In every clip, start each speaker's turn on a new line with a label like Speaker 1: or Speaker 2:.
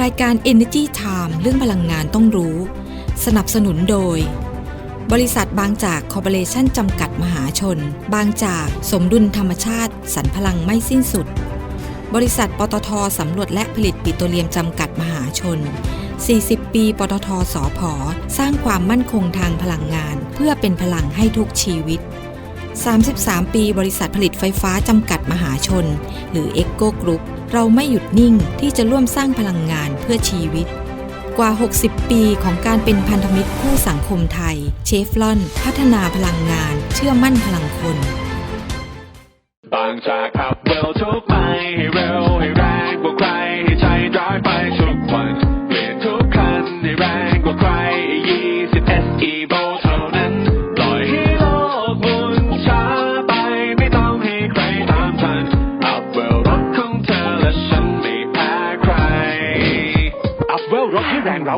Speaker 1: รายการ Energy Time เรื่องพลังงานต้องรู้ สนับสนุนโดย บริษัทบางจากคอร์ปอเรชั่นจำกัดมหาชน บางจากสมดุลธรรมชาติสรรพลังไม่สิ้นสุด บริษัทปตทสำรวจและผลิตปิโตรเลียมจำกัดมหาชน 40 ปี ปตทสอพอสร้างความมั่นคงทางพลังงาน เพื่อเป็นพลังให้ทุกชีวิต 33 ปี บริษัทผลิตไฟฟ้าจำกัดมหาชน หรือ e c o Group เราไม่หยุดนิ่งที่จะร่วมสร้างพลังงานเพื่อชีวิต กว่า 60 ปีของการเป็นพันธมิตรคู่สังคมไทย เชฟลอน พัฒนาพลังงาน เชื่อมั่นพลังคน
Speaker 2: บางจากขับเร็วทุกไปให้เร็ว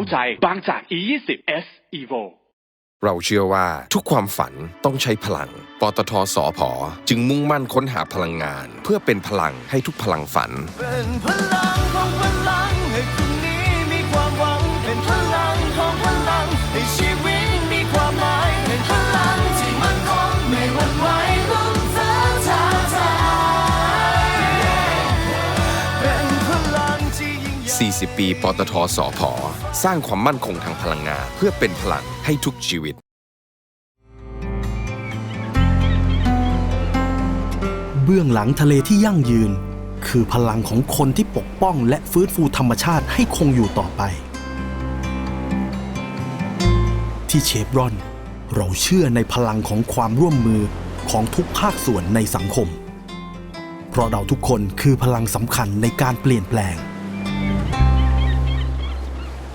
Speaker 2: ให้แรงเร้าใจบางจาก E20 S Evo
Speaker 3: เราเชื่อว่าทุกความฝันต้องใช้พลัง ปตทสอพอจึงมุ่งมั่นค้นหาพลังงาน เพื่อเป็นพลังให้ทุกพลังฝัน
Speaker 4: เป็นพลัง
Speaker 3: 40 ปี ปตทสอพอสร้างความมั่นคงทางพลังงาน เพื่อเป็นพลังให้ทุกชีวิต
Speaker 5: เบื้องหลังทะเลที่ยั่งยืน คือพลังของคนที่ปกป้องและฟื้นฟูธรรมชาติให้คงอยู่ต่อไป ที่เชฟรอน เราเชื่อในพลังของความร่วมมือของทุกภาคส่วนในสังคม เพราะเราทุกคนคือพลังสำคัญในการเปลี่ยนแปลง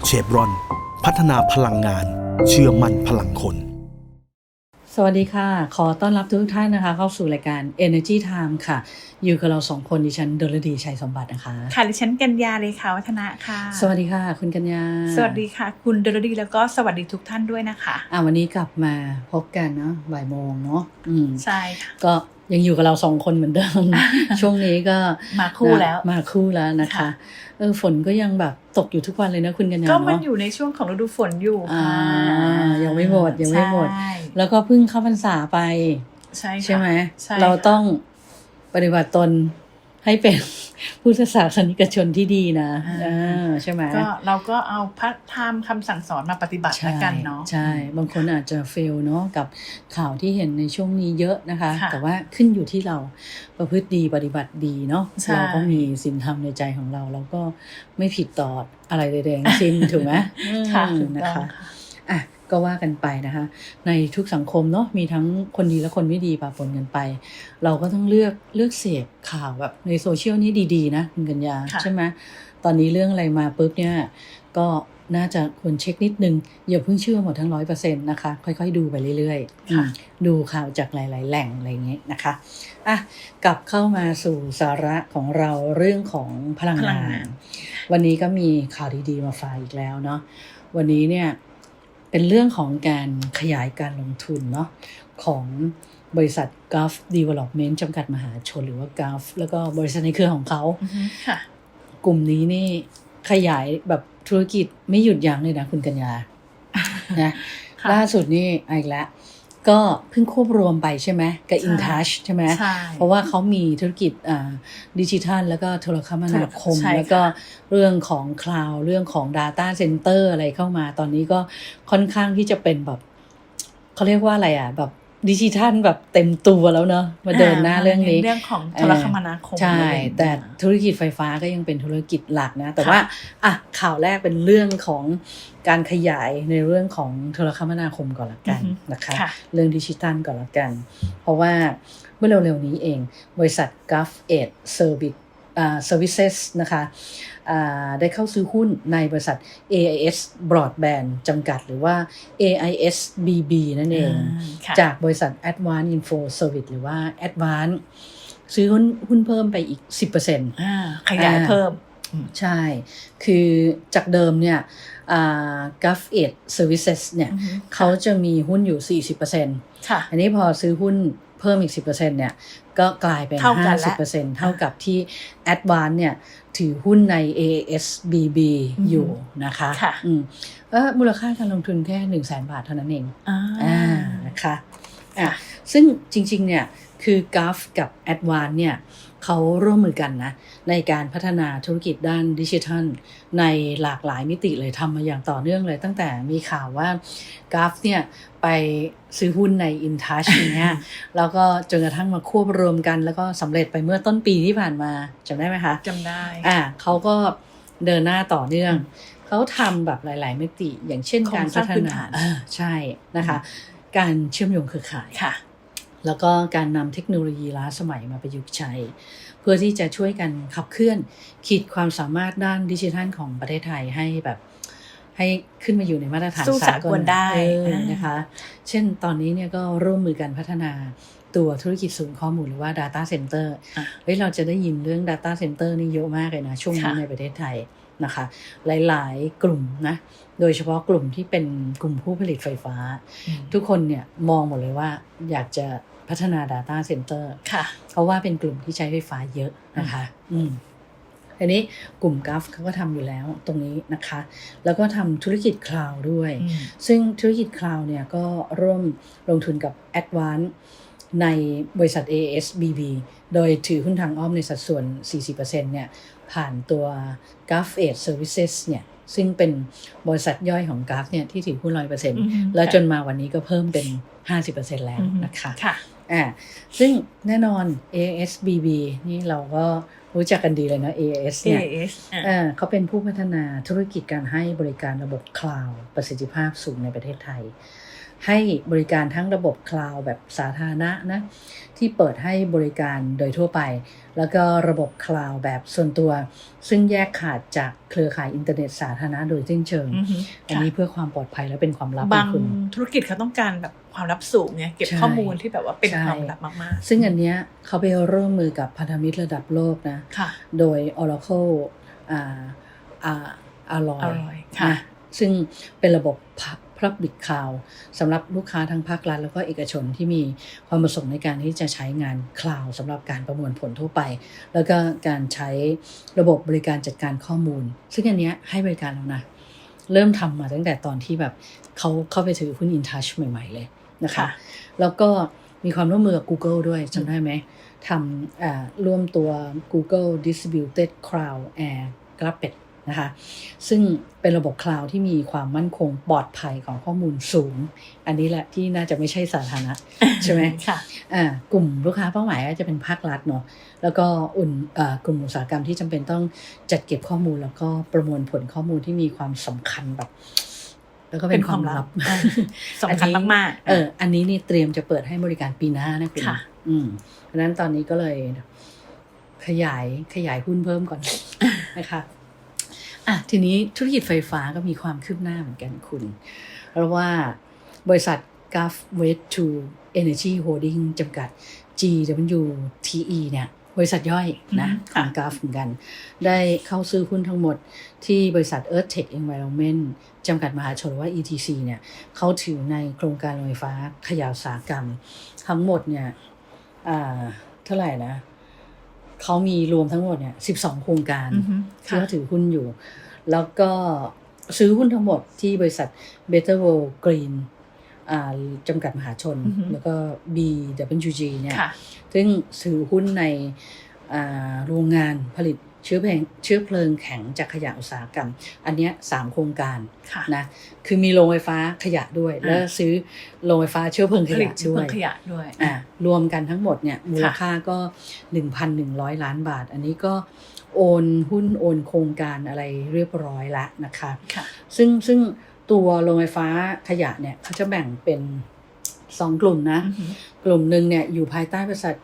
Speaker 5: เชฟรอน พัฒนาพลังงาน เชื่อมั่นพลังคน
Speaker 6: สวัสดีค่ะ ขอต้อนรับทุกท่านนะคะ เข้าสู่รายการ Energy Time ค่ะ อยู่กับเราสองคนดิฉันดลดีชัยสมบัตินะคะ
Speaker 7: ค่ะดิฉันกัญญาเลยค่ะวัฒนะค่ะ
Speaker 6: สวัสดีค่ะ คุณกัญญา
Speaker 7: สวัสดีค่ะ คุณดลดีแล้วก็สวัสดีทุกท่านด้วยนะคะ
Speaker 6: อะวันนี้กลับมาพบกันเนาะบ่ายโมงเนาะอืม
Speaker 7: ใช่ค่ะ
Speaker 6: ก็ ยังอยู่กับเราสองคนเหมือนเดิม ช่วงนี้ก็
Speaker 7: มาคู่แล้ว
Speaker 6: นะมาคู่แล้วนะคะ
Speaker 7: ค่ะ
Speaker 6: เออฝนก็ยังแบบตกอยู่ทุกวันเลยนะคุณกัญญา
Speaker 7: ก็มัน
Speaker 6: เนาะ
Speaker 7: อยู่ในช่วงของฤดูฝนอยู่
Speaker 6: อ่า
Speaker 7: ค่ะ
Speaker 6: ยังไม่หมดยังไม่หมด
Speaker 7: ใช่
Speaker 6: แล้วก็เพิ่งเข้าพรรษาไป
Speaker 7: ใช่ค่ะ
Speaker 6: ใช่ไหม
Speaker 7: ใช่
Speaker 6: เรา
Speaker 7: ค่ะ
Speaker 6: ต้องปฏิบัติตน ให้เป็นพุทธศาสนิกชนที่ดีนะ
Speaker 7: อ่า
Speaker 6: อ่าใช่ไหม
Speaker 7: ก็เราก็เอาพระธรรมคำสั่งสอนมาปฏิบัติ
Speaker 6: ใช่
Speaker 7: แล้วกันเนาะ
Speaker 6: ใช่ บางคนอาจจะเฟลเนาะกับข่าวที่เห็นในช่วงนี้เยอะนะคะ
Speaker 7: ค่ะ
Speaker 6: แต่ว่าขึ้นอยู่ที่เราประพฤติดีปฏิบัติดีเนาะ
Speaker 7: ใช่
Speaker 6: เราก็มีศีลธรรมในใจของเราเราก็ไม่ผิดต่ออะไรใดๆทั้งสิ้นถูกไหม
Speaker 7: ค่ะ
Speaker 6: อืม
Speaker 7: ถูก
Speaker 6: นะ
Speaker 7: ต้อง
Speaker 6: คะ
Speaker 7: ค่ะ
Speaker 6: อะ ก็ว่ากันไปนะคะ ในทุกสังคมเนาะมีทั้งคนดีและคนไม่ดีปะปนกันไป เราก็ต้องเลือกเลือกเสพข่าวแบบในโซเชียลนี่ดีๆ นะคุณกัญญา
Speaker 7: ค่ะ
Speaker 6: ใช่ไหมตอนนี้เรื่องอะไรมาปุ๊บเนี่ยก็น่าจะควรเช็คนิดนึง อย่าเพิ่งเชื่อหมดทั้งร้อยเปอร์เซ็นต์นะคะ ค่อยๆ ดูไปเรื่อยๆ
Speaker 7: ค่ะ
Speaker 6: อืมดูข่าวจากหลาย ๆ แหล่งอะไรอย่างเงี้ยนะคะอะกลับเข้ามาสู่สาระของเราเรื่องของพลัง
Speaker 7: พลั
Speaker 6: งาง
Speaker 7: งานน
Speaker 6: วันนี้ก็มีข่าวดี ๆ มาฝากอีกแล้วเนาะวันนี้เนี่ย เป็นเรื่องของการขยายการลงทุนเนาะของบริษัท Gulf Development จำกัดมหาชนหรือว่า Gulf แล้วก็บริษัทในเครือของเขา
Speaker 7: อือฮึค่ะ
Speaker 6: กลุ่มนี้นี่ขยายแบบธุรกิจไม่หยุดยั้งเลยนะคุณกัญญานะ
Speaker 7: ค่ะ
Speaker 6: ล่าสุดนี่เอาอีกแล้ว ก็เพิ่งควบรวมไปใช่ไหมกับ
Speaker 7: ใช่
Speaker 6: InTouch ใช่ไหม
Speaker 7: ใช่
Speaker 6: เพราะว่าเขามีธุรกิจอ่าดิจิทัล แล้วก็โทรคมนาคม
Speaker 7: ใช่ค่ะ
Speaker 6: แล้วก็เรื่องของคลาวเรื่องของ Data Center อะไรเข้ามาตอนนี้ก็ค่อนข้างที่จะเป็นแบบเขาเรียกว่าอะไรอะแบบ ดิจิทัลแบบเต็มตัวแล้วเนอะมาเดินหน้าเรื่องนี้
Speaker 7: เรื่องของโทรคมนาคม
Speaker 6: ใช่
Speaker 7: เลย
Speaker 6: แต่ธุรกิจไฟฟ้าก็ยังเป็นธุรกิจหลักนะ แต่ว่าอะข่าวแรกเป็นเรื่องของการขยายในเรื่องของโทรคมนาคมก่อนละกัน
Speaker 7: อือฮึ
Speaker 6: นะคะ
Speaker 7: ค่ะ
Speaker 6: เรื่องดิจิทัลก่อนละกัน เพราะว่าเมื่อเร็วๆนี้เอง บริษัท Gulf Aid Service อ่า Services นะคะอ่า ได้เข้าซื้อหุ้นในบริษัท AIS Broadband จำกัดหรือว่า AIS BB นั่นเอง
Speaker 7: อ่าค่ะ
Speaker 6: จากบริษัท Advanced Info Service หรือว่า Advanced ซื้อหุ้นหุ้นเพิ่มไปอีก 10%
Speaker 7: อ่าขยายเพิ่ม
Speaker 6: ใช่ คือจากเดิมเนี่ยอ่า Gulf Aid Services เนี่ย
Speaker 7: อือฮึ
Speaker 6: เขาจะมีหุ้นอยู่ 40%
Speaker 7: ค่ะ
Speaker 6: อันนี้พอซื้อหุ้น เพิ่มอีก 10%เนี่ยก็กลายเป็น
Speaker 7: เท่ากันละ
Speaker 6: 50%เท่ากับที่ Advance เนี่ยถือหุ้นใน ASBB
Speaker 7: อือฮึ
Speaker 6: อยู่นะคะ
Speaker 7: ค่ะ
Speaker 6: อืมเอ่อมูลค่าการลงทุนแค่1 0 0 0 0แบาทเท่านั้นเอง
Speaker 7: อ่า
Speaker 6: อ่านะคะอะซึ่งจริงๆเนี่ยคือ g u f กับ a d v a n c e เนี่ย เขาร่วมมือกันนะ ในการพัฒนาธุรกิจด้านดิจิทัล ในหลากหลายมิติเลยทำมาอย่างต่อเนื่องเลย ตั้งแต่มีข่าวว่า g u f เนี่ยไปซื้อหุ้นใน InTouch เนี่ยแล้วก็จนกระทั่งมาควบรวมกัน แล้วก็สำเร็จไปเมื่อต้นปีที่ผ่านมาจำได้ไหมคะ
Speaker 7: จำได้
Speaker 6: อ่าเขาก็เดินหน้าต่อเนื่อง เขาทำแบบหลาย ๆมิติ อย่างเช่น
Speaker 7: โครง
Speaker 6: การ
Speaker 7: สร้า
Speaker 6: พั
Speaker 7: ง
Speaker 6: ฒ
Speaker 7: พื้น
Speaker 6: นา
Speaker 7: ฐาน
Speaker 6: อ่าใช่นะคะ การเชื่อมโยงเครือข่าย
Speaker 7: ค่ะ
Speaker 6: แล้วก็การนำเทคโนโลยีล้าสมัยมาประยุกต์ใช้ เพื่อที่จะช่วยกันขับเคลื่อนขีดความสามารถด้านดิจิทัลของประเทศไทยให้แบบ ให้ขึ้นมาอยู่ในมาตรฐาน
Speaker 7: สู้
Speaker 6: สา
Speaker 7: สากก
Speaker 6: ล
Speaker 7: ลได้
Speaker 6: เออ
Speaker 7: อ่าน
Speaker 6: นะคะ เช่นตอนนี้เนี่ยก็ร่วมมือกันพัฒนาตัวธุรกิจศูนย์ข้อมูลหรือว่า Data Center
Speaker 7: อะ
Speaker 6: เฮ้ยเราจะได้ยินเรื่อง Data Center นี่เยอะมากเลยนะ ช่วงนี้
Speaker 7: ค่ะ
Speaker 6: ในประเทศไทยนะคะ หลายๆ กลุ่มนะ โดยเฉพาะกลุ่มที่เป็นกลุ่มผู้ผลิตไฟฟ้า ทุกคนเนี่ยมองหมดเลยว่าอยากจะ พัฒนา Data Center
Speaker 7: ค่ะ
Speaker 6: เพราะว่าเป็นกลุ่มที่ใช้ไฟฟ้าเยอะนะคะ อืมอันนี้กลุ่มกราฟเขาก็ทำอยู่แล้วตรงนี้นะคะ แล้วก็ทำธุรกิจคลาวด์ด้วย
Speaker 7: อืม
Speaker 6: ซึ่งธุรกิจคลาวด์เนี่ยก็ร่วมลงทุนกับ Advance ในบริษัท ASBB โดยถือหุ้นทางอ้อมในสัดส่วน 40%เนี่ยผ่านตัว g u f a d Services เนี่ยซึ่งเป็นบริษัทย่อยของ g u f เนี่ยที่ถือหุ้น
Speaker 7: อือฮึ
Speaker 6: 100%แล้วจนมาวันนี้ก็เพิ่มเป็น50%แล้วนะคะ
Speaker 7: ค่ะ
Speaker 6: อ่าซึ่งแน่นอน ASBB นี่เราก็รู้จักกันดีเลยนะ AS เนี่ย
Speaker 7: AS อะ
Speaker 6: อ่าเขาเป็นผู้พัฒนาธุรกิจการให้บริการระบบคลาวด์ประสิทธิภาพสูงในประเทศไทย ให้บริการทั้งระบบคลาวด์แบบสาธารณะนะที่เปิดให้บริการโดยทั่วไป แล้วก็ระบบคลาวด์แบบส่วนตัว ซึ่งแยกขาดจากเครือข่ายอินเทอร์เน็ตสาธารณะโดยสิ้นเชิง
Speaker 7: อือฮึ
Speaker 6: อันนี้เพื่อความปลอดภัยและเป็นความลับข
Speaker 7: บา
Speaker 6: องงคุณ
Speaker 7: ธุรกิจเขาต้องการแบบความลับสูงเนี่ยเก็บ
Speaker 6: ใช่
Speaker 7: ข้อมูลที่แบบว่าเป็น
Speaker 6: ใช่
Speaker 7: ความลับมาก
Speaker 6: ซึ่งอันเนี้ยเขาไปร่วมมือกับพันธมิตรระดับโลกนะ
Speaker 7: ๆค่ะ
Speaker 6: โดย Oracle อ่าอ่าอารอย
Speaker 7: Alloy ค่ะ
Speaker 6: นะซึ่งเป็นระบบ Public Cloud สำหรับลูกค้าทั้งภาครัฐแล้วก็เอกชนที่มีความประสงค์ในการที่จะใช้งานคลาวด์สำหรับการประมวลผลทั่วไป แล้วก็การใช้ระบบบริการจัดการข้อมูล ซึ่งอันเนี้ยให้บริการแล้วนะ เริ่มทำมาตั้งแต่ตอนที่แบบเขาเข้าไปถือหุ้น InTouch ใหม่ ๆ เลยนะคะ
Speaker 7: ค่ะ
Speaker 6: แล้วก็มีความร่วมมือกับ Google ด้วยจำได้ไหมทำอ่าร่วมตัว Google Distributed Cloud Air g r a p e t นะคะ ซึ่งเป็นระบบคลาวด์ที่มีความมั่นคงปลอดภัยของข้อมูลสูง อันนี้แหละที่น่าจะไม่ใช่สาธารณะใช่ไหม
Speaker 7: ค่ะ
Speaker 6: อ่ากลุ่มลูกค้าเป้าหมายก็จะเป็นภาครัฐเนาะแล้วก็อุ่นอ่ากลุ่มอุตสาหกรรมที่จำเป็นต้องจัดเก็บข้อมูล แล้วก็ประมวลผลข้อมูลที่มีความสำคัญแบบแล้วก็เป็นความลับ
Speaker 7: อ่าสำคัญ
Speaker 6: อันนี้
Speaker 7: มากๆ
Speaker 6: เออ อันนี้นี่เตรียมจะเปิดให้บริการปีหน้านะคุณ
Speaker 7: ค่ะ
Speaker 6: อืมเพราะฉะนั้นตอนนี้ก็เลยขยายขยายหุ้นเพิ่มก่อนนะคะ อะทีนี้ธุรกิจไฟฟ้าก็มีความคืบหน้าเหมือนกันคุณ เพราะว่าบริษัท Gulf West to Energy Holding จำกัด GWTE เนี่ยบริษัทย่อยนะ
Speaker 7: อืม
Speaker 6: ของ
Speaker 7: ค่ะ
Speaker 6: Gulf เหมือนกัน ได้เข้าซื้อหุ้นทั้งหมดที่บริษัท Earth Tech Environment จำกัดมหาชนหรือว่า ETC เนี่ยเขาถือในโครงการโรงไฟฟ้าขยะอุตสาหกรรม ทั้งหมดเนี่ยอ่าเท่าไหร่นะเขามีรวมทั้งหมดเนี่ย12โครงการ
Speaker 7: อือฮึ
Speaker 6: ที่
Speaker 7: ค่ะ
Speaker 6: เขาถือหุ้นอยู่ แล้วก็ซื้อหุ้นทั้งหมดที่บริษัท Better World Green อ่าจำกัดมหาชน
Speaker 7: อือฮึ
Speaker 6: แล้วก็ BWG เนี่ย
Speaker 7: ค่ะ
Speaker 6: ซึ่งซื้อหุ้นในอ่าโรงงานผลิตเชื้อเพลิงเชื้อเพลิงแข็งจากขยะอุตสาหกรรม อันเนี้ยสามโครงการ
Speaker 7: ค่ะ
Speaker 6: นะคือมีโรงไฟฟ้าขยะด้วย
Speaker 7: อ่า
Speaker 6: แล้วซื้อโรงไฟฟ้าเชื้อเพลิงข
Speaker 7: ผลิต
Speaker 6: ยะ
Speaker 7: เชื้อ
Speaker 6: ด้
Speaker 7: เพ
Speaker 6: ว
Speaker 7: ลิ
Speaker 6: ย
Speaker 7: งขยะด้วย
Speaker 6: อ่ารวมกันทั้งหมดเนี่ยมูลค่าก็1,100ล้านบาท อันนี้ก็ โอนหุ้นโอนโครงการอะไรเรียบร้อยละนะคะ
Speaker 7: ค่ะ
Speaker 6: ซึ่งซึ่งตัวโรงไฟฟ้าขยะเนี่ยเขาจะแบ่งเป็นสองกลุ่มนะ
Speaker 7: อือฮึ
Speaker 6: กลุ่มหนึ่งเนี่ยอยู่ภายใต้บริษัท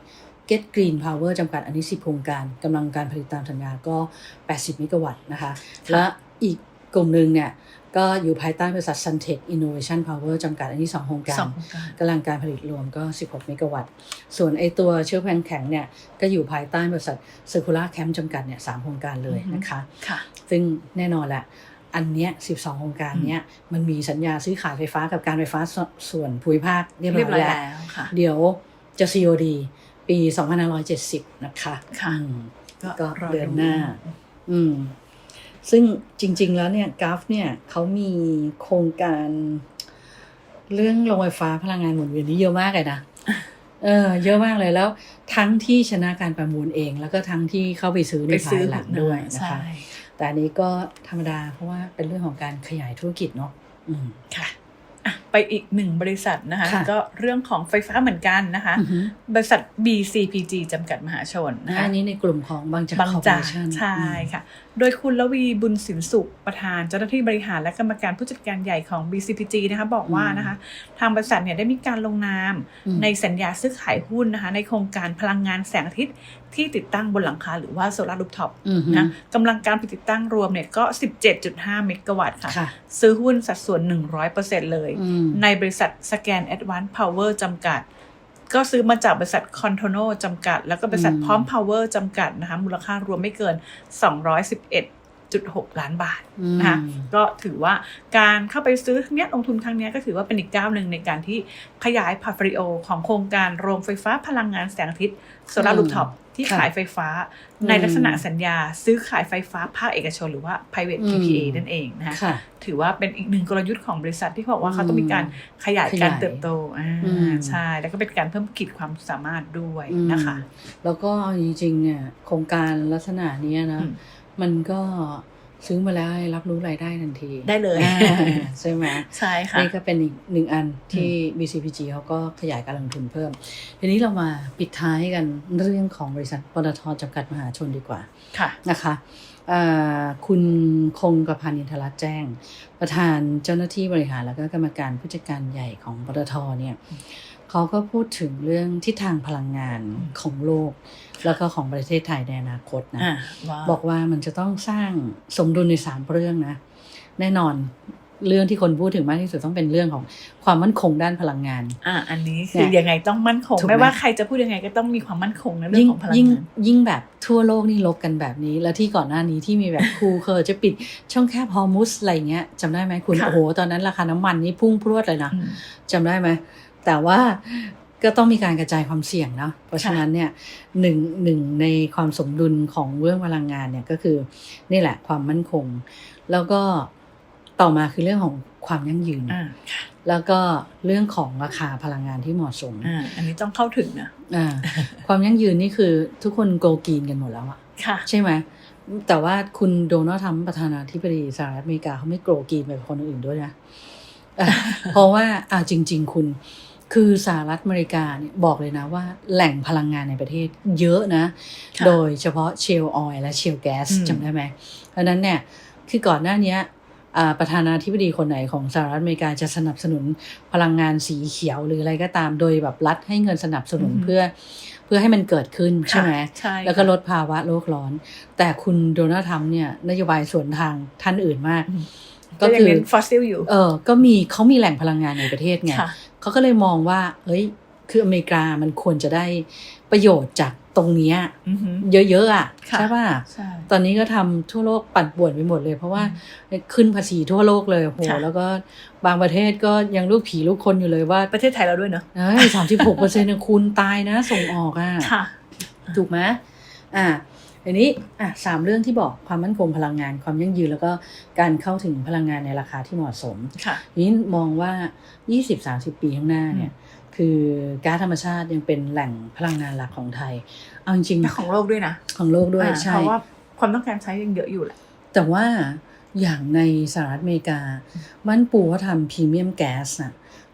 Speaker 6: Get Green Power จำกัดอันนี้ 10 โครงการกำลังการผลิตตามสัญญาก็ 80 เมกะวัตต์นะคะ และอีกกลุ่มหนึ่งเนี่ย ก็อยู่ภายใต้บริษัท Suntech Innovation Power จำกัดอันนี้2โครงการ
Speaker 7: สองโครงการ
Speaker 6: กำลังการผลิตรวมก็ 16 เมกะวัตต์ ส่วนไอตัวเชื้อเพลิงแข็งเนี่ย ก็อยู่ภายใต้บริษัท Circular Camp จำกัดเนี่ย3โครงการเลย
Speaker 7: อือฮึ
Speaker 6: นะคะ
Speaker 7: ค่ะ
Speaker 6: ซึ่งแน่นอนแหละอันเนี้ย 12 โครงการเนี้ยมันมีสัญญาซื้อขายไฟฟ้ากับการไฟฟ้าสส่วนภูมิภาคเรียบ
Speaker 7: เรียบ
Speaker 6: ร้
Speaker 7: ร้
Speaker 6: อ
Speaker 7: อยย
Speaker 6: แล้ว
Speaker 7: แล้วค่ะ
Speaker 6: เดี๋ยวจะ COD ปี 2570 นะคะ
Speaker 7: ค่ะ
Speaker 6: อืม
Speaker 7: ก็
Speaker 6: ก็
Speaker 7: รอดู
Speaker 6: เดือนหน้า อืม ซึ่งจริง ๆ แล้วเนี่ยกราฟเนี่ยเขามีโครงการเรื่องโรงไฟฟ้าพลังงานหมุนเวียนนี่เยอะมากเลยนะเออเยอะมากเลยแล้ว ทั้งที่ชนะการประมูลเอง แล้วก็ทั้งที่เข้าไปซื้อใน
Speaker 7: ไป
Speaker 6: ภา
Speaker 7: ซื้อย
Speaker 6: หลังด้วยนะ
Speaker 7: ใช่
Speaker 6: คะแต่อันนี้ก็ธรรมดาเพราะว่าเป็นเรื่องของการขยายธุรกิจเนาะอืม
Speaker 7: ค่ะอะไปอีกหนึ่งบริษัทนะคะ
Speaker 6: ค่ะ
Speaker 7: ก็เรื่องของไฟฟ้าเหมือนกันนะคะ
Speaker 6: อือฮึ
Speaker 7: บริษัท BCPG จำกัดมหาชนนะคะ
Speaker 6: อันนี้ในกลุ่มของบางจาก
Speaker 7: บาง
Speaker 6: คอร์ปอ
Speaker 7: จาก
Speaker 6: เรชั่น
Speaker 7: ใช่ค่ะ โดยคุณละวีบุญสินสุขประธานเจ้าหน้าที่บริหารและกรรมการผู้จัดการใหญ่ของ BCPG นะคะบอกว่านะคะทางบริษัทเนี่ยได้มีการลงนาม
Speaker 6: อืม
Speaker 7: ในสัญญาซื้อขายหุ้นนะคะในโครงการพลังงานแสงอาทิตย์ที่ติดตั้งบนหลังคาหรือว่าโซลารูฟท็อป
Speaker 6: อือฮึ
Speaker 7: นะกำลังการผลิตติดตั้งรวมเนี่ยก็ 17.5 เมกะวัตต์ค่ะ
Speaker 6: ค่ะ
Speaker 7: ซื้อหุ้นสัดส่วน 100%เลย
Speaker 6: อืม
Speaker 7: ในบริษัทสแกน Advanced Power จำกัด ก็ซื้อมาจากบริษัทคอนโทโนจำกัด แล้วก็บริษัท
Speaker 6: อืม
Speaker 7: พร้อม Power จำกัดนะคะมูลค่ารวมไม่เกิน 211.6 ล้านบาทนะคะ
Speaker 6: อืม
Speaker 7: ก็ถือว่าการเข้าไปซื้อครั้งเนี้ยลงทุนครั้งเนี้ยก็ถือว่าเป็นอีกก้าวหนึ่งในการที่ขยายพอร์ตโฟลิโอของโครงการโรงไฟฟ้าพลังงานแสงอาทิตย์โซลารูฟท็อปที่
Speaker 6: ค่ะ
Speaker 7: ขายไฟฟ้า
Speaker 6: อืม
Speaker 7: ในลักษณะสัญญาซื้อขายไฟฟ้าภาคเอกชนหรือว่า private
Speaker 6: อืม
Speaker 7: PPA นั่นเองนะคะ
Speaker 6: ค่ะ
Speaker 7: ถือว่าเป็นอีกหนึ่งกลยุทธ์ของบริษัทที่เขาบอกว่าเขา
Speaker 6: อืม
Speaker 7: ต้องมีการขยาย
Speaker 6: ขยาย
Speaker 7: การเติบโตอ่า
Speaker 6: อืม
Speaker 7: ใช่แล้วก็เป็นการเพิ่มขีดความสามารถด้วย
Speaker 6: อืม
Speaker 7: นะคะ
Speaker 6: แล้วก็จริงๆเนี่ยโครงการลักษณะเนี้ยนะ
Speaker 7: อื ม
Speaker 6: มันก็ซื้อมาแล้วให้รับรู้รายได้ทันที
Speaker 7: ได้เลย
Speaker 6: อ่าใช่ไหม
Speaker 7: ใช่ค่ะ
Speaker 6: นี่ก็เป็นอีกหนึ่งอันที่ BCPG เขาก็ขยายการลงทุนเพิ่ม ทีนี้เรามาปิดท้ายกันเรื่องของบริษัทปตทจำกัดมหาชนดีกว่า
Speaker 7: ค่ะ
Speaker 6: นะคะอ่าคุณคงกระพันธ์อินทรัตน์แจ้ง ประธานเจ้าหน้าที่บริหารแล้วก็กรรมการผู้จัดการใหญ่ของปตทเนี่ยเขาก็พูดถึงเรื่องทิศทางพลังงานของโลก แล้วก็ของประเทศไทยในอนาคตนะ
Speaker 7: อ่าว้าว
Speaker 6: บอกว่ามันจะต้องสร้างสมดุลในสามเรื่องนะ แน่นอนเรื่องที่คนพูดถึงมากที่สุดต้องเป็นเรื่องของความมั่นคงด้านพลังงาน
Speaker 7: อ่า อันนี้
Speaker 6: เนี่
Speaker 7: คือยยังไงต้องมั่นคง
Speaker 6: ถูกไหม
Speaker 7: ไม่ว่าใครจะพูดยังไงก็ต้องมีความมั่นคงในเรื่อ
Speaker 6: ยิ่
Speaker 7: ง
Speaker 6: ง
Speaker 7: ของพลัง
Speaker 6: ยิ่ง
Speaker 7: งาน
Speaker 6: ยิ่งแบบทั่วโลกนี่ลบกันแบบนี้ แล้วที่ก่อนหน้านี้ที่มีแบบคูเคอร์จะปิดช่องแคบฮอร์มุสอะไรเงี้ยจำได้ไหมคุณ
Speaker 7: ค่ะ
Speaker 6: โอ้โห ตอนนั้นราคาน้ำมันนี่พุ่งพรวดเลยนะ
Speaker 7: อืม
Speaker 6: จำได้ไหม แต่ว่า ก็ต้องมีการกระจายความเสี่ยงเนาะเพราะฉะนั้นเนี่ยหนึ่งหนึ่งในความสมดุลของเรื่องพลังงานเนี่ยก็คือนี่แหละความมั่นคง แล้วก็ต่อมาคือเรื่องของความยั่งยืน
Speaker 7: อ่าค่ะ
Speaker 6: แล้วก็เรื่องของราคาพลังงานที่เหมาะสม
Speaker 7: อ่าอันนี้ต้องเข้าถึงนะ
Speaker 6: อ่าความยั่งยืนนี่คือทุกคนโกกีนกันหมดแล้วอะ
Speaker 7: ค่ะ
Speaker 6: ใช่ไหมแต่ว่าคุณโดนัลด์ทรัมป์ประธานาธิบดีสหรัฐอเมริกาเขาไม่โกรกีนแบบคนอื่นด้วยนะอะเพราะว่าอ่าจริง ๆ คุณ คือสหรัฐอเมริกาเนี่ยบอกเลยนะว่าแหล่งพลังงานในประเทศเยอะนะ
Speaker 7: ค่ะ
Speaker 6: โดยเฉพาะเชลออยล์และเชลแก๊ส
Speaker 7: อืม
Speaker 6: จำได้ไหมเพราะฉะนั้นเนี่ยคือก่อนหน้าเนี้ยอ่าประธานาธิบดีคนไหนของสหรัฐอเมริกาจะสนับสนุนพลังงานสีเขียวหรืออะไรก็ตามโดยแบบรัฐให้เงินสนับสนุน
Speaker 7: อือฮึ
Speaker 6: เพื่อเพื่อให้มันเกิดขึ้นใช่ไหม
Speaker 7: ใช่
Speaker 6: แล้วก็
Speaker 7: ค่ะ
Speaker 6: ลดภาวะโลกร้อน แต่คุณโดนัลด์ทรัมป์เนี่ยนโยบายสวนทางท่านอื่นมาก
Speaker 7: อืม
Speaker 6: ก็
Speaker 7: ก็ยัง
Speaker 6: คือ
Speaker 7: เน้นฟอสซิลอยู่
Speaker 6: เออ ก็มีเขามีแหล่งพลังงานในประเทศไง
Speaker 7: ค่ะ
Speaker 6: เขาก็เลยมองว่า เอ้ย คืออเมริกามันควรจะได้ประโยชน์จากตรงเนี้ย
Speaker 7: อือหือ
Speaker 6: เยอะๆอะ
Speaker 7: ค่ะ
Speaker 6: ใช่ป่ะ
Speaker 7: ใช่
Speaker 6: ตอนนี้ก็ทำทั่วโลกปั่นป่วนไปหมดเลย เพราะว่าขึ้นภาษีทั่วโลกเลยโอ้โห
Speaker 7: ค่ะ
Speaker 6: แล้วก็บางประเทศก็ยังลูกผีลูกคนอยู่เลยว่า
Speaker 7: ประเทศไทยเราด้วยเนอะ
Speaker 6: เอ้ยสามสิบหกเปอร์เซ็นต์คุณตายนะ ส่งออกอะ
Speaker 7: ค่ะ
Speaker 6: ถูกไหมอ่า อันนี้อะสามเรื่องที่บอกความมั่นคงพลังงานความยั่งยืนแล้วก็การเข้าถึงพลังงานในราคาที่เหมาะสม
Speaker 7: ค่ะ
Speaker 6: นี้มองว่า 20-30 ปีข้างหน้าเนี่ยคือก๊าซธรรมชาติยังเป็นแหล่งพลังงานหลักของไทย เอาจริง
Speaker 7: และของโลกด้วยนะ
Speaker 6: ของโลกด้วย
Speaker 7: อ่า
Speaker 6: ใช่
Speaker 7: เพราะว่าความต้องการใช้ยังเยอะอยู่แหละ
Speaker 6: แต่ว่าอย่างในสหรัฐอเมริกา มันปูเขาทำพรีเมียมแก๊สน่ะ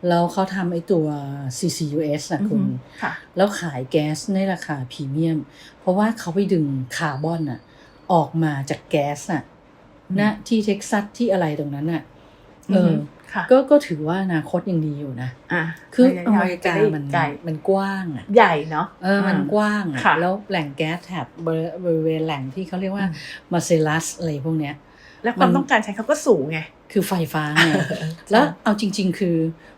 Speaker 6: แล้วเขาทำไอ้ตัว CCUS นะคุณ
Speaker 7: อือหือค่ะ
Speaker 6: แล้วขายแก๊สในราคาพรีเมียม เพราะว่าเขาไปดึงคาร์บอนน่ะออกมาจากแก๊สน่ะ
Speaker 7: อืม
Speaker 6: นะที่เท็กซัสที่อะไรตรงนั้นน่ะเอออ
Speaker 7: ค่ะ
Speaker 6: ก็ก็ถือว่าอนาคตยังดีอยู่นะ
Speaker 7: อะ
Speaker 6: คือ
Speaker 7: ระยะ
Speaker 6: อย
Speaker 7: ว
Speaker 6: เมริกา
Speaker 7: จะได้
Speaker 6: มัน
Speaker 7: ไกล
Speaker 6: มันกว้างอะ
Speaker 7: ใหญ่เนาะ
Speaker 6: เออมันกว้างอะ
Speaker 7: ค่ะ
Speaker 6: แล้วแหล่งแก๊สแถบบริบริเวณแหล่งที่เขาเรียกว่า
Speaker 7: อืม
Speaker 6: มาเซลัสอะไรพวกเนี้ย
Speaker 7: และความ
Speaker 6: มัน
Speaker 7: ต้องการใช้เขาก็สูงไง
Speaker 6: คือไฟฟ้าไงแล้วเอาจริง ๆ คือ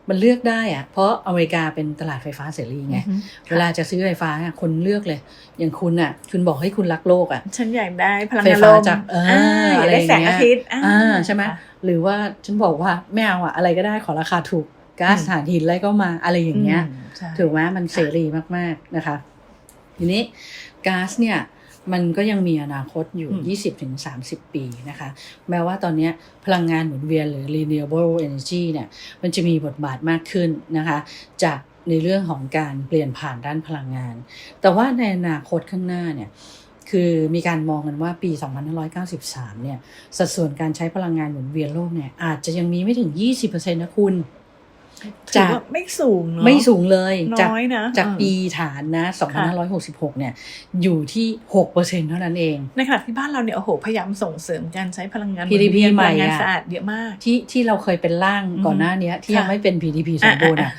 Speaker 6: มันเลือกได้อะเพราะอเมริกาเป็นตลาดไฟฟ้าเสรีไง
Speaker 7: อือฮึ
Speaker 6: เวลาจะซื้อไฟฟ้าอะคนเลือกเลย อย่างคุณอะ คุณบอกให้คุณรักโลกอะ
Speaker 7: ฉันอยากได้พลัง
Speaker 6: ไฟ
Speaker 7: งานล
Speaker 6: ฟ้ามจากเออ
Speaker 7: อ่าอยากได้
Speaker 6: อะไรอย่าง
Speaker 7: แสง
Speaker 6: เงี้ย
Speaker 7: อาทิตย์
Speaker 6: อ่าใช่ไหมหรือว่าฉันบอกว่าไม่เอาอะอะไรก็ได้ขอราคาถูกก๊าซ
Speaker 7: อืม
Speaker 6: ถ่านหินอะไรก็มาอะไรอย่างเงี้ย
Speaker 7: มใช่
Speaker 6: ถือว่ามันเสรีมากๆนะคะ ทีนี้ก๊าซเนี่ย มันก็ยังมีอนาคตอยู่ 20-30 ปีนะคะ แม้ว่าตอนเนี้ยพลังงานหมุนเวียนหรือ renewable energy เนี่ย มันจะมีบทบาทมากขึ้นนะคะ จากในเรื่องของการเปลี่ยนผ่านด้านพลังงาน แต่ว่าในอนาคตข้างหน้าเนี่ยคือมีการมองกันว่าปี 2593 เนี่ย สัดส่วนการใช้พลังงานหมุนเวียนโลกเนี่ยอาจจะยังมีไม่ถึง 20%นะคุณ
Speaker 7: ถือว่าไม่สูงเนาะ
Speaker 6: ไม่สูงเลยจาก
Speaker 7: น้อยนะ
Speaker 6: จาก
Speaker 7: เออ
Speaker 6: ปีฐานนะ2566 เนี่ย อยู่ที่ 6%เท่านั้นเอง
Speaker 7: ในขณะที่บ้านเราเนี่ยโอ้โหพยายามส่งเสริมการใช้พลังงาน
Speaker 6: PDP
Speaker 7: หมุนเวียน
Speaker 6: ใหม่
Speaker 7: พลังงาน
Speaker 6: อะ
Speaker 7: สะอาดเยอะมาก
Speaker 6: ที่ที่เราเคยเป็นร่างก่อนหน้าเนี้ยที่ยัง
Speaker 7: ค่ะ
Speaker 6: ไม่เป็น PDP สมบูรณ์อะ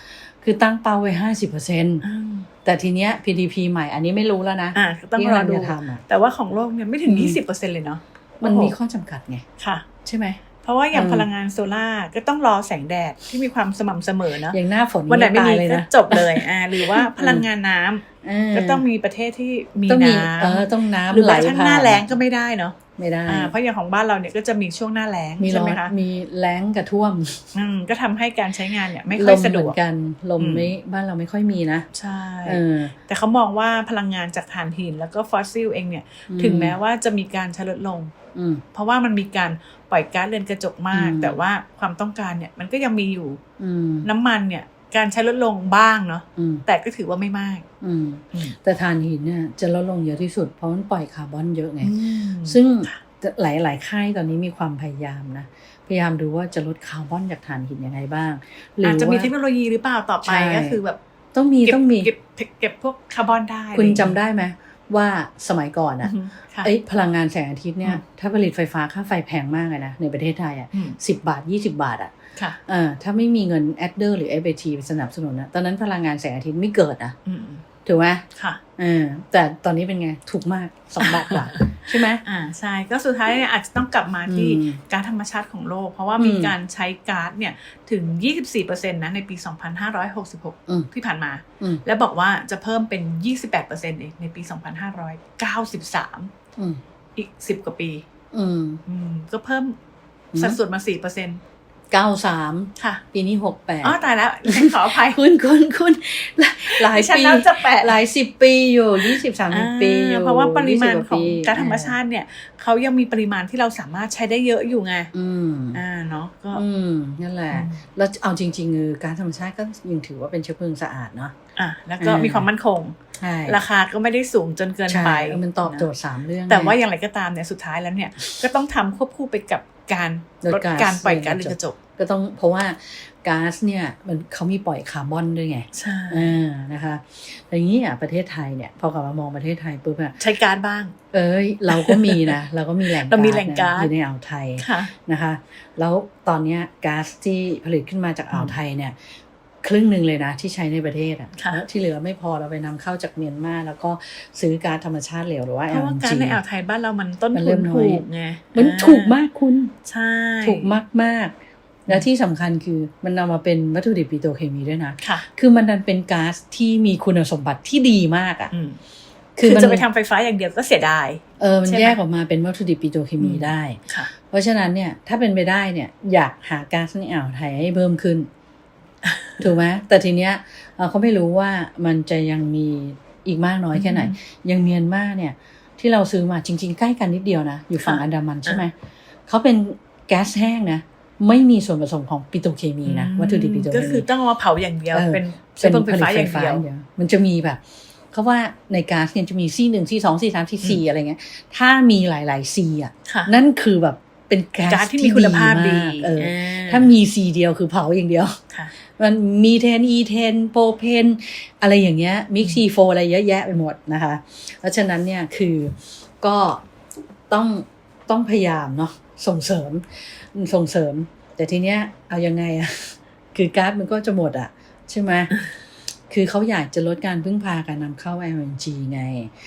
Speaker 6: คือตั้งเป้าไว้50%
Speaker 7: อืม
Speaker 6: แต่ทีเนี้ย PDP ใหม่อันนี้ไม่รู้แล้วนะ
Speaker 7: อ่าต้อง
Speaker 6: ที่
Speaker 7: รอดู
Speaker 6: กำลังจะทำอะ
Speaker 7: แต่ว่าของโลกเนี่ยไม่ถึง
Speaker 6: อืม
Speaker 7: 20%เลยเนาะ
Speaker 6: มันมี
Speaker 7: โอ้โห
Speaker 6: ข้อจำกัดไง
Speaker 7: ค่ะ
Speaker 6: ใช่ไหม
Speaker 7: เพราะว่าอย่าง
Speaker 6: อืม
Speaker 7: พลังงานโซล่าร์ก็ต้องรอแสงแดดที่มีความสม่ำเสมอเนาะ
Speaker 6: อย่างหน้าฝน
Speaker 7: วันไหนไม่
Speaker 6: ตาย
Speaker 7: มี
Speaker 6: เลย
Speaker 7: ก็
Speaker 6: นะ
Speaker 7: จบเลยอ่าหรือว่าพลังงานน้ำ
Speaker 6: เออ
Speaker 7: ก็ต้องมีประเทศที่มี
Speaker 6: ต้องมี
Speaker 7: น้
Speaker 6: เออต้องำน้ำ
Speaker 7: หรือ
Speaker 6: ไหล
Speaker 7: แม้กระทั่ง
Speaker 6: ผ่า
Speaker 7: หน้าแล้งก็ไม่ได้เนาะ
Speaker 6: ไม่ได้
Speaker 7: อ่าเพราะอย่างของบ้านเราเนี่ยก็จะมีช่วงหน้าแล้ง
Speaker 6: มี
Speaker 7: ใช่
Speaker 6: ร้อ
Speaker 7: ไหม
Speaker 6: น
Speaker 7: คะ
Speaker 6: มีแรงกับท่วม
Speaker 7: อืมก็ทำให้การใช้งานเนี่ยไม่
Speaker 6: ล
Speaker 7: ค่อย
Speaker 6: ม
Speaker 7: สะ
Speaker 6: เห
Speaker 7: ด
Speaker 6: มื
Speaker 7: ว
Speaker 6: อกนกันลม
Speaker 7: อืม
Speaker 6: ไม่บ้านเราไม่ค่อยมีนะ
Speaker 7: ใช่
Speaker 6: เออ
Speaker 7: แต่เขามองว่าพลังงานจากถ่านหินแล้วก็ฟอสซิลเองเนี่ย
Speaker 6: อืม
Speaker 7: ถึงแม้ว่าจะมีการชะลดลง
Speaker 6: อืม
Speaker 7: เพราะว่ามันมีการปล่อยก๊าซเรือนกระจกมาก
Speaker 6: อืม
Speaker 7: แต่ว่าความต้องการเนี่ยมันก็ยังมีอยู่
Speaker 6: อืม
Speaker 7: น้ำมันเนี่ยการใช้ลดลงบ้างเนาะ
Speaker 6: อืม
Speaker 7: แต่ก็ถือว่าไม่มาก
Speaker 6: อืม
Speaker 7: อืม
Speaker 6: แต่ถ่านหินเนี่ยจะลดลงเยอะที่สุดเพราะมันปล่อยคาร์บอนเยอะไง
Speaker 7: อืม
Speaker 6: ซึ่งหลายหลาย ๆ ค่ายตอนนี้มีความพยายามนะ พยายามดูว่าจะลดคาร์บอนจากถ่านหินยังไงบ้างหรือ
Speaker 7: อาจจะมี
Speaker 6: ว่า
Speaker 7: เทคโนโลยีหรือเปล่าต่อไป
Speaker 6: ใช่
Speaker 7: ก็คือแบบ
Speaker 6: ต้องมี
Speaker 7: เก็บ
Speaker 6: ต้องมี
Speaker 7: เก็บเก็บเก็บพวกคาร์บอนได้
Speaker 6: คุณ
Speaker 7: อะร
Speaker 6: จำ
Speaker 7: อย่างเงี้ย
Speaker 6: ได้ไหม ว่าสมัยก่อนอะ
Speaker 7: อืมค่ะ
Speaker 6: เอ้ยพลังงานแสงอาทิตย์เนี่ย
Speaker 7: อืม
Speaker 6: ถ้าผลิตไฟฟ้าค่าไฟแพงมากเลยนะในประเทศไทยอะ
Speaker 7: อืม
Speaker 6: สิบบาทยี่สิบาทอะ
Speaker 7: ค่ะ
Speaker 6: อ่าถ้าไม่มีเงินแอดเดอร์หรือ FAT ไปสนับสนุนนะตอนนั้นพลังงานแสงอาทิตย์ไม่เกิดนะ
Speaker 7: อืม
Speaker 6: ถูกไหม
Speaker 7: ค่ะ
Speaker 6: เออแต่ตอนนี้เป็นไง ถูกมากสองบาทกว่าใช่ไหม
Speaker 7: อ่าใช่ก็สุดท้ายเนี่ยอาจจะต้องกลับมาที่
Speaker 6: อืม
Speaker 7: ก๊าซธรรมชาติของโลก เพราะว่า
Speaker 6: อืม
Speaker 7: มีการใช้ก๊าซเนี่ยถึง 24%นะในปี
Speaker 6: อืม
Speaker 7: 2566 ที่ผ่านมา
Speaker 6: อืม
Speaker 7: และบอกว่าจะเพิ่มเป็น 28%เองในปี 2593
Speaker 6: อืม
Speaker 7: อีก 10 กว่าปี
Speaker 6: อืม
Speaker 7: อืมก็เพิ่ม
Speaker 6: อืม
Speaker 7: สัดส่วนมา 4%
Speaker 6: เก้าสาม
Speaker 7: ค่ะ
Speaker 6: ปีนี้หกแปด
Speaker 7: อ๋อตายแล้วฉันขออภัย
Speaker 6: คุณคุณคุณหลายหลาย
Speaker 7: ดิฉัน
Speaker 6: ปี
Speaker 7: นับจะแปด
Speaker 6: หลายสิบปีอยู่ยี่สิบสามสิบปีอยู่
Speaker 7: อ่าเพราะว่าปริมาณ
Speaker 6: 20
Speaker 7: ของ
Speaker 6: ปี
Speaker 7: ก๊าซธรรมชาติเนี่ยเขายังมีปริมาณที่เราสามารถใช้ได้เยอะอยู่ไง
Speaker 6: อืม
Speaker 7: อ่าเนาะก็
Speaker 6: อืมนั่นแหละ
Speaker 7: อืม
Speaker 6: แล้วเอาจริงๆคือการธรรมชาติก็ยังถือว่าเป็นเชื้อเพลิงสะอาดเนาะ
Speaker 7: อะแล้วก็
Speaker 6: อ่ามี
Speaker 7: มีความมั่นคง
Speaker 6: ใช่
Speaker 7: ราคาก็ไม่ได้สูงจนเกิน
Speaker 6: ใช่
Speaker 7: ไป
Speaker 6: เออมันตอบโจทย์
Speaker 7: นะ
Speaker 6: สามเรื่อง
Speaker 7: แต่ว่า
Speaker 6: ไง
Speaker 7: อย่างไรก็ตามเนี่ยสุดท้ายแล้วเนี่ยก็ต้องทำควบคู่ไปกับการ
Speaker 6: ลด
Speaker 7: ลด
Speaker 6: ก๊าซ
Speaker 7: การปล่อยก๊าซ
Speaker 6: เรื
Speaker 7: เรื
Speaker 6: อ
Speaker 7: อนน
Speaker 6: ก
Speaker 7: ก
Speaker 6: ระ
Speaker 7: ระ
Speaker 6: จ
Speaker 7: จ
Speaker 6: ก
Speaker 7: ก
Speaker 6: ก็ต้องเพราะว่าก๊าซเนี่ยมันเขามีปล่อยคาร์บอนด้วยไง
Speaker 7: ใช่
Speaker 6: อ่านะคะอย่างนี้อะประเทศไทยเนี่ยพอกลับมามองประเทศไทยปุ๊บอะ
Speaker 7: ใช้ก๊าซบ้าง
Speaker 6: เอ้ยเราก็มีนะ เราก็มีแหล่ง
Speaker 7: เรามี
Speaker 6: ส
Speaker 7: แหล่งก๊าซ
Speaker 6: นะอยู่ในอ่าวไทย
Speaker 7: ค่ะ
Speaker 6: นะคะ แล้วตอนเนี้ยก๊าซที่ผลิตขึ้นมาจากอ่าวไทยเนี่ยครึ่งหนึ่งเลยนะที่ใช้ในประเทศอะ
Speaker 7: ค่ะ
Speaker 6: แล้วที่เหลือไม่พอเราไปนำเข้าจากเมียนมาแล้วก็ซื้อก๊าซธรรมชาติเหลวหรือว่า
Speaker 7: เพราะว่าก๊าซ
Speaker 6: LNG
Speaker 7: ในอ่าวไทยบ้านเรามันต้น
Speaker 6: มัน
Speaker 7: ทุ
Speaker 6: เริ่
Speaker 7: น
Speaker 6: มน้อย
Speaker 7: ถูกไง
Speaker 6: มัน
Speaker 7: อ่
Speaker 6: ถูกมากคุณ
Speaker 7: ใช่
Speaker 6: ถูกมากมากๆ แล้วที่สำคัญคือมันนำมาเป็นวัตถุดิบปิโตรเคมีด้วยนะ
Speaker 7: ค่ะ
Speaker 6: คือมันดันเป็นก๊าซที่มีคุณสมบัติที่ดีมากอะ
Speaker 7: อืม
Speaker 6: คื
Speaker 7: คืออ
Speaker 6: มัน
Speaker 7: จะไปทำไฟฟ้าอย่างเดียวก็เสียดาย
Speaker 6: เออ มัน
Speaker 7: ใช่ไหม
Speaker 6: แยกออกมาเป็นวัตถุดิบปิโตรเคมี
Speaker 7: อืม
Speaker 6: ได้
Speaker 7: ค่ะ
Speaker 6: เพราะฉะนั้นเนี่ย ถ้าเป็นไปได้เนี่ย อยากหาก๊าซในอ่าวไทยให้เพิ่มขึ้น ถูกไหมแต่ทีเนี้ยเอ่อเขาไม่รู้ว่ามันจะยังมีอีกมากน้อยแค่ไหน
Speaker 7: อืม
Speaker 6: ยังเมียนมาเนี่ย ที่เราซื้อมาจริง ๆ ใกล้กันนิดเดียวนะ อยู่ฝั่ง
Speaker 7: ค่ะ
Speaker 6: อันดามันใช่ไหม เขาเป็นแก๊สแห้งนะ ไม่มีส่วนผสมของปิโตรเคมีนะวัตถุดิบปิโตรเคมี
Speaker 7: ก็คือต้องเอามาเผาอย่างเดียว
Speaker 6: เออ
Speaker 7: เป็นเชื้อเพลิงไฟฟ้าอย่างเดียว
Speaker 6: มันจะมีแบบเขาว่าในก๊าซเนี่ยจะมีซีหนึ่งซีสองซีสามซีสี่อะไรเงี้ย ถ้ามีหลายๆซีอะ
Speaker 7: ค่ะ
Speaker 6: นั่นคือแบบเป็นแก๊ส
Speaker 7: ก๊าซที่มีคุณภาพดี
Speaker 6: มากเอออ
Speaker 7: อ่
Speaker 6: ถ้ามีซีเดียวคือเผาอย่างเดียว
Speaker 7: ค่ะ
Speaker 6: มันมีเทนอีเทนโปเพนอะไรอย่างเงี้ยมิกซีโฟอะไรเยอะแยะไปหมดนะคะ เพราะฉะนั้นเนี่ยคือก็ต้องต้องพยายามเนาะส่งเสริม ส่งเสริม แต่ทีเนี้ยเอายังไงอะคือก๊าซมันก็จะหมดอะใช่ไหมคือเขาอยากจะลดการพึ่งพาการนำเข้า LNG ไง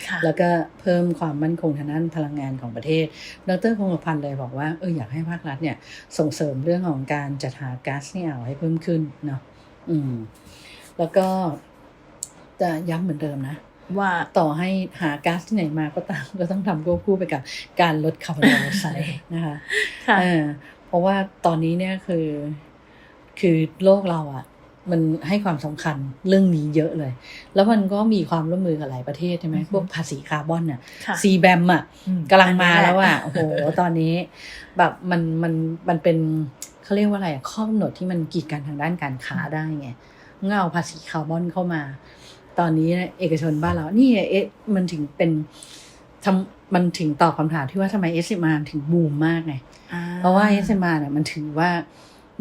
Speaker 7: ค่ะ
Speaker 6: แล้วก็เพิ่มความมั่นคงทางด้านพลังงานของประเทศ ดรพงศ์พันธ์เลยบอกว่าเอออยากให้ภาครัฐเนี่ยส่งเสริมเรื่องของการจัดหาก๊าซในอ่าวให้เพิ่มขึ้นเนาะอืม แล้วก็จะย้ำเหมือนเดิมนะ
Speaker 7: ว่า
Speaker 6: ต่อให้หาก๊าซที่ไหนมาก็ตามก็ต้องทำควบคู่ไปกับการลดคาร์บอนไดออกไซด์นะคะ
Speaker 7: ค่ะ
Speaker 6: เออเพราะว่าตอนนี้เนี่ยคือ คือโลกเราอะมันให้ความสำคัญเรื่องนี้เยอะเลย แล้วมันก็มีความร่วมมือกับหลายประเทศใช่ไหม
Speaker 7: อือฮึ
Speaker 6: พวกภาษีคาร์บอนน่ะ
Speaker 7: ค่ะ
Speaker 6: ซีแบมอะ
Speaker 7: อืม
Speaker 6: กำลังมาแล้วอะ
Speaker 7: อัน
Speaker 6: โอ้
Speaker 7: นี้
Speaker 6: โห
Speaker 7: แหละ
Speaker 6: ตอนนี้ แบบมันมันมันเป็นเขาเรียกว่าอะไรอะข้อกำหนดที่มันกีดกันทางด้านการค้าได้ไงเมื่อเอาภาษีคาร์บอนเข้ามา ตอนนี้เอกชนบ้านเรา นี่เอ๊ะมันถึงเป็น ทำมันถึงตอบคำถามที่ว่าทำไม s อ r ถึงบูมมากไง
Speaker 7: อ่
Speaker 6: เพราะว่า s อ r เนี่ยมันถือว่า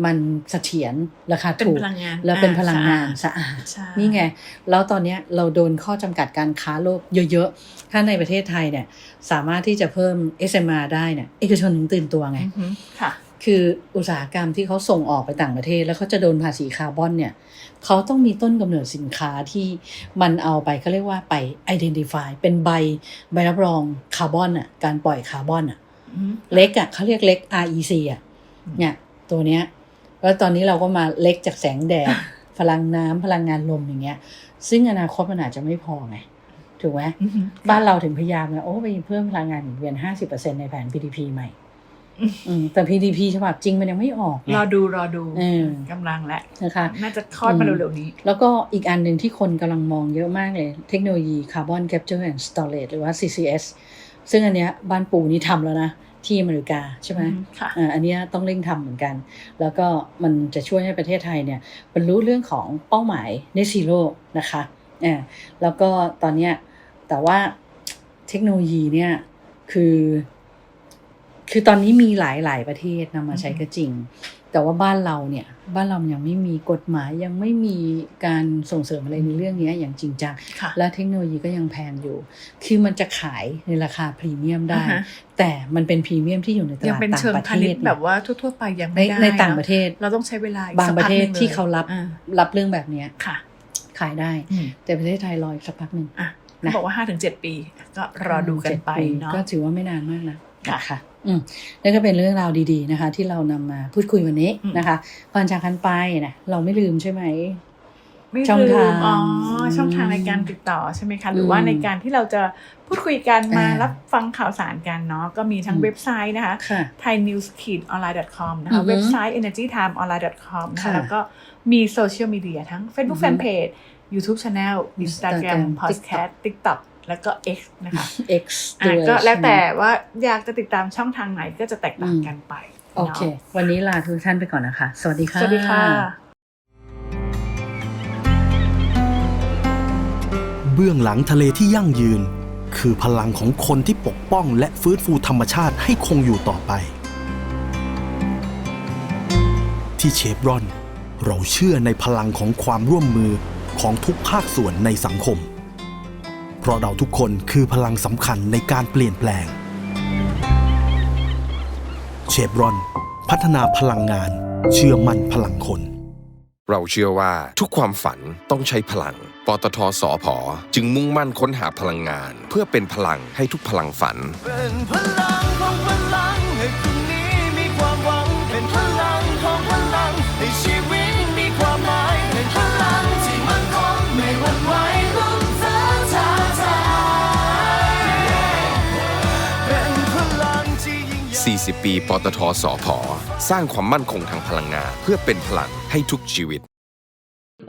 Speaker 6: มันเสถียรราคา
Speaker 7: เป็น
Speaker 6: ถูก
Speaker 7: พลังงาน
Speaker 6: แล้วเป็น
Speaker 7: อ่า
Speaker 6: พลังงาน
Speaker 7: สะอาด
Speaker 6: สะอาด
Speaker 7: ใช่
Speaker 6: นี่ไง แล้วตอนเนี้ยเราโดนข้อจำกัดการค้าโลกเยอะๆ ถ้าในประเทศไทยเนี่ย สามารถที่จะเพิ่ม SMR ได้เนี่ยเอกชนถึงตื่นตัวไง
Speaker 7: อือฮึค่ะ
Speaker 6: คืออุตสาหกรรมที่เขาส่งออกไปต่างประเทศ แล้วเขาจะโดนภาษีคาร์บอนเนี่ย เขาต้องมีต้นกำเนิดสินค้าที่มันเอาไปเขาเรียกว่าไป identify เป็นใบใบรับรองคาร์บอนอะการปล่อยคาร์บอนอะ
Speaker 7: อืม
Speaker 6: เล็กอะเขาเรียกเล็ก REC อะ
Speaker 7: อืม
Speaker 6: เนี่ยตัวเนี้ยแล้วตอนนี้เราก็มาเล็กจากแสงแดดพลังน้ำพลังงานลมอย่างเงี้ย ซึ่งอนาคตมันอาจจะไม่พอไงถูกไหม
Speaker 7: อือฮึ
Speaker 6: บ้านเราถึงพยายามนะโอ้ไปเพิ่มพลังงานหมุนเวียน50%ในแผน PDP ใหม่
Speaker 7: อืม
Speaker 6: อืมแต่ PDP ฉบับจริงมันยังไม่ออกไง
Speaker 7: รอดูรอดู
Speaker 6: เออ
Speaker 7: กำลังแหละ
Speaker 6: นะคะ
Speaker 7: น่าจะคลอดมาเร็วๆนี้
Speaker 6: แล้วก็อีกอันหนึ่งที่คนกำลังมองเยอะมากเลย เทคโนโลยี Carbon Capture and Storage หรือว่า CCS ซึ่งอันเนี้ยบ้านปูนี่ทำแล้วนะที่อเมริกาใช่ไหม
Speaker 7: อืมค่ะ
Speaker 6: อ่าอันเนี้ยต้องเร่งทำเหมือนกัน แล้วก็มันจะช่วยให้ประเทศไทยเนี่ยบรรลุเรื่องของเป้าหมาย Net Zero นะคะอ่าแล้วก็ตอนเนี้ยแต่ว่าเทคโนโลยีเนี่ยคือ คือตอนนี้มีหลายหลายประเทศนำมาใช้ก็จริง แต่ว่าบ้านเราเนี่ย บ้านเรายังไม่มีกฎหมายยังไม่มีการส่งเสริมอะไรในเรื่องเนี้ยอย่างจริงจัง
Speaker 7: ค่ะ
Speaker 6: และเทคโนโลยีก็ยังแพงอยู่ คือมันจะขายในราคาพรีเมียมได้
Speaker 7: อ่าฮะ
Speaker 6: แต่มันเป็นพรีเมียมที่อยู่ในต
Speaker 7: ยัง
Speaker 6: ลาด
Speaker 7: เป็น
Speaker 6: ต่า
Speaker 7: เชิ
Speaker 6: ง
Speaker 7: ง
Speaker 6: ประ
Speaker 7: พา
Speaker 6: เท
Speaker 7: ณิช
Speaker 6: ศ
Speaker 7: ย์
Speaker 6: เนี่ย
Speaker 7: แบบว่าทั่วๆไปยัง
Speaker 6: ใน
Speaker 7: ไม่ได้
Speaker 6: ในต่าง
Speaker 7: น
Speaker 6: ประเทศ
Speaker 7: เราต้องใช้เวลาอีก
Speaker 6: บาง
Speaker 7: สัก
Speaker 6: ประ
Speaker 7: พัก
Speaker 6: เท
Speaker 7: ห
Speaker 6: ศ
Speaker 7: นึ่งลย
Speaker 6: ที่เขารับ
Speaker 7: อ่า
Speaker 6: รับเรื่องแบบเนี้ย
Speaker 7: ค่ะ
Speaker 6: ขายได้
Speaker 7: อืม
Speaker 6: แต่ประเทศไทยรออีกสักพักหนึ่ง
Speaker 7: อะ
Speaker 6: นะ
Speaker 7: เขาบอกว่าห้าถึงเจ็ดปี ก็รอดูกันไป
Speaker 6: จ็ด
Speaker 7: เนาะ
Speaker 6: ก็ถือว่าไม่นานมากนะ
Speaker 7: ค่ะ
Speaker 6: ค่ะ อืมนั่นก็เป็นเรื่องราวดีๆนะคะ ที่เรานำมาพูดคุยวันนี้
Speaker 7: อืม
Speaker 6: นะคะก่อนจากกันไปนะเราไม่ลืมใช่ไหม
Speaker 7: ไม่
Speaker 6: ช่อง
Speaker 7: ลื
Speaker 6: ทาง
Speaker 7: มอ๋อช่องทางในการติดต่อใช่ไหมคะหรือว่า
Speaker 6: อืม
Speaker 7: ในการที่เราจะพูดคุยกันมา
Speaker 6: อ่ารั
Speaker 7: รับฟังข่าวสารกันเนาะก็มีทั้ง
Speaker 6: อืม
Speaker 7: เว็บไซต์นะคะ
Speaker 6: ค่ะ
Speaker 7: thainews-online.com นะ
Speaker 6: อื
Speaker 7: คะ
Speaker 6: อฮึ
Speaker 7: เว็บไซต์ energytimeonline.com นะคะ
Speaker 6: ค่ะ
Speaker 7: แล้วก็มีโซเชียลมีเดียทั้ง Facebook
Speaker 6: อือฮึ
Speaker 7: Fanpage YouTube Channel Instagram
Speaker 6: Instagram
Speaker 7: Podcast TikTok แล้วก็ X นะคะ
Speaker 6: X
Speaker 7: อะ
Speaker 6: ด้วย
Speaker 7: ก็แล้วแต่
Speaker 6: ใช่ไหม
Speaker 7: ว่าอยากจะติดตามช่องทางไหนก็จะแตกต่างกันไป
Speaker 6: โอเค
Speaker 7: นาะ
Speaker 6: วันนี้ลาทุกท่านไปก่อนนะคะ สวัสดีค่ะ
Speaker 7: สวัสดีค่ะ
Speaker 5: เบื้องหลังทะเลที่ยั่งยืน คือพลังของคนที่ปกป้องและฟื้นฟูธรรมชาติให้คงอยู่ต่อไป ที่เชฟรอน เราเชื่อในพลังของความร่วมมือของทุกภาคส่วนในสังคม เพราะเราทุกคนคือพลังสำคัญในการเปลี่ยนแปลง เชฟรอน พัฒนาพลังงาน เชื่อมั่นพลังคน
Speaker 3: เราเชื่อว่าทุกความฝันต้องใช้พลัง ปตทสอพอจึงมุ่งมั่นค้นหาพลังงาน เพื่อเป็นพลังให้ทุกพลังฝัน
Speaker 4: เป็นพลังของพลังให้
Speaker 3: 40 ปี ปตทสอพอสร้างความมั่นคงทางพลังงานเพื่อเป็นพลังให้ทุกชีวิต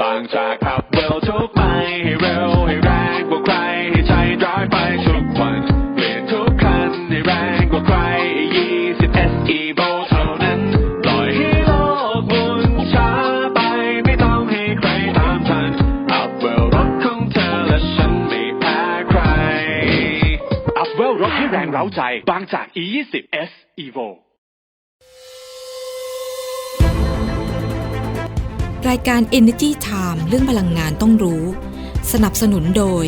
Speaker 2: บางจากขับเร็วทุกไปให้เร็วให้แรงกว่าใครให้ใจร้ายไปทุกวันเปลี่ยนทุกคันให้แรงกว่าใคร20 SE v o ร้าใจ บางจาก E20 S Evo
Speaker 1: รายการ Energy Time เรื่องพลังงานต้องรู้ สนับสนุนโดย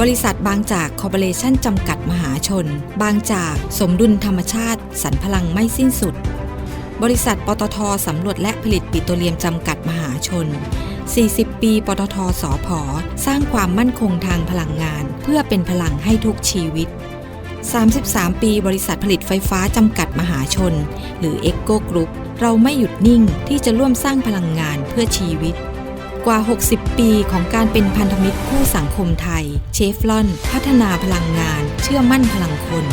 Speaker 1: บริษัทบางจากคอร์ปอเรชั่นจำกัดมหาชน บางจากสมดุลธรรมชาติสรรพลังไม่สิ้นสุด บริษัทปตทสำรวจและผลิตปิโตรเลียมจำกัดมหาชน 40 ปีปตทสอพอสร้างความมั่นคงทางพลังงาน เพื่อเป็นพลังให้ทุกชีวิต 33 ปีบริษัทผลิตไฟฟ้าจำกัดมหาชน หรือ e c o Group เราไม่หยุดนิ่งที่จะร่วมสร้างพลังงานเพื่อชีวิต กว่า 60 ปีของการเป็นพันธมิตรคู่สังคมไทย เชฟลอน พัฒนาพลังงาน เชื่อมั่นพลังคน